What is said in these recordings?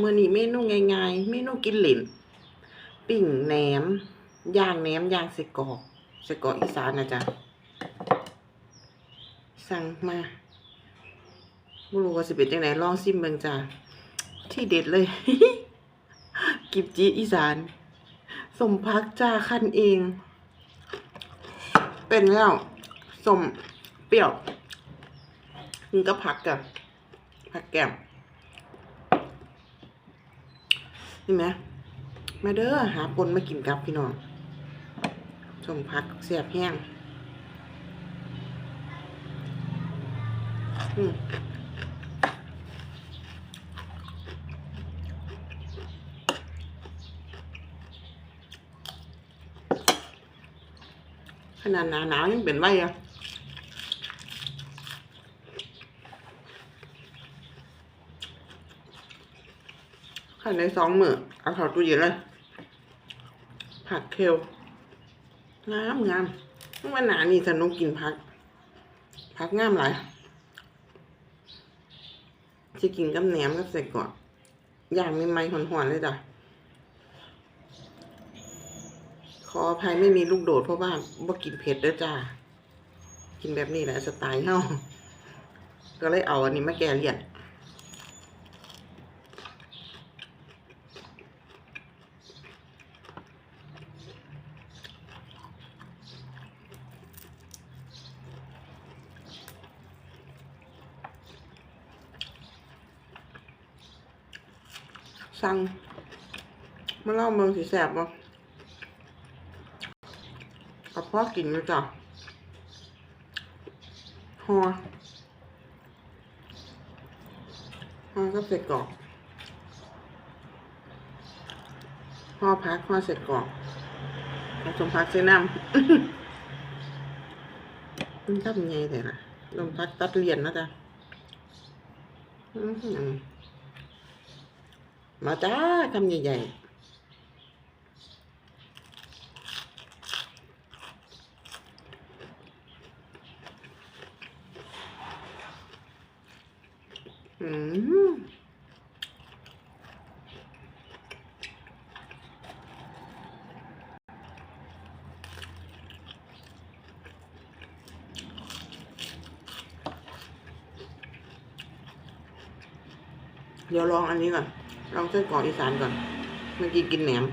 มื้อนี้เมนูง่ายๆเมนูกินหล่นปิ่งแหนมย่างแหนมย่างใส่กอกใส่กอกอีสานนะจ๊ะสั่งมาบ่รู้ว่าสิเป็นจังไดลองชิมเบิงจ้ะที่เด็ดเลย กิมจิอีสาน สมพักจ้าคั้นเอง เป็นแล้วสมเปรี้ยวกินก็ผักกับผักแก้ม นี่ไหมมาเด้อหาปนมากินกับพี่น้องสมพักเสียบแห้งอืมขนาดหนาวยังเป็นไว้อะ ขันในสองมือเอาเข้าตู้เย็นเลย ผักเคลงามงามเมื่อวันหนานี่สนุกกินผัก ผักงามหลายจะกินกับแหนมกับใส่กรอกย่างไม่ไหม้หอนๆเลยจ้ะขออภัยไม่มีลูกโดดเพราะว่าบ่กินเผ็ดด้อจ้า กินแบบนี้แหละสไตล์เฮาก็เลยเอาอันนี้มาแก้เลี่ยน สั่งมาเล่าเมืองสีแสบบ่กับพ่อกินนะจ้ะฮอฮอก็เสร็จกรอกฮอพักฮอเสร็จกรอกผสมพักเส้นน้ำมันทำยังไงแต่ละลมพักตัดเลียนนะจ๊ะอื้อหือ มาจ้าคำใหญ่ๆเดี๋ยวลองอันนี้ก่อน ลองไส้กรอกอีสานก่อน เมื่อกี้กินแหนม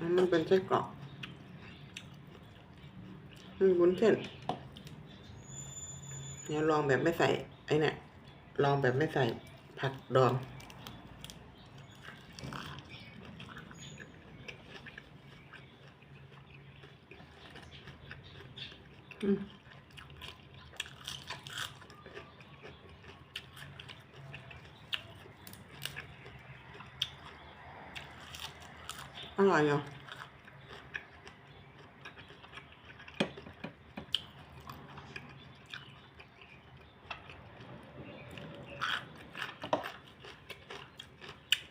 อันมันเป็นไส้กรอกมันวุ้นเส้นเดี๋ยวลองแบบไม่ใส่ไอ้เนี่ยลองแบบไม่ใส่ผักดองอืม อร่อยอยู่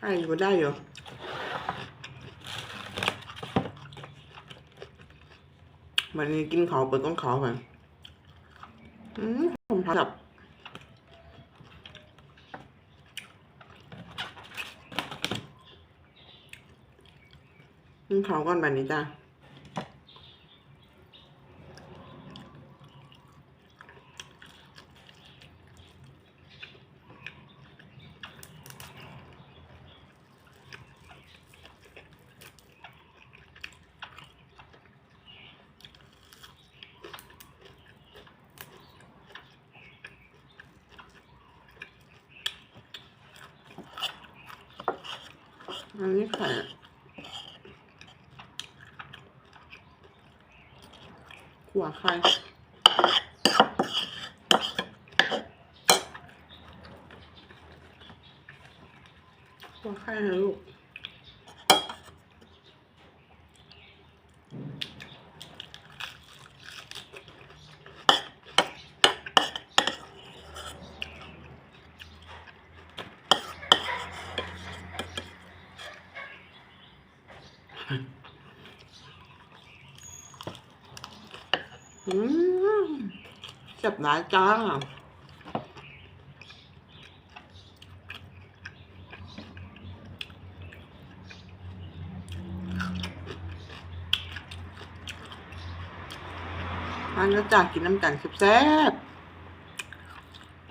ได้อยู่ได้อยู่วันนี้กินเขาวเปิดก้นเขาวไปอืมผมทับ กินเขาก่อนแบบนี้จ้าอันนี้ไข่ หัวใครหัวใครนะลูก เจับหลายจ้งอันนี้จากกินน้ำกันแซ่บ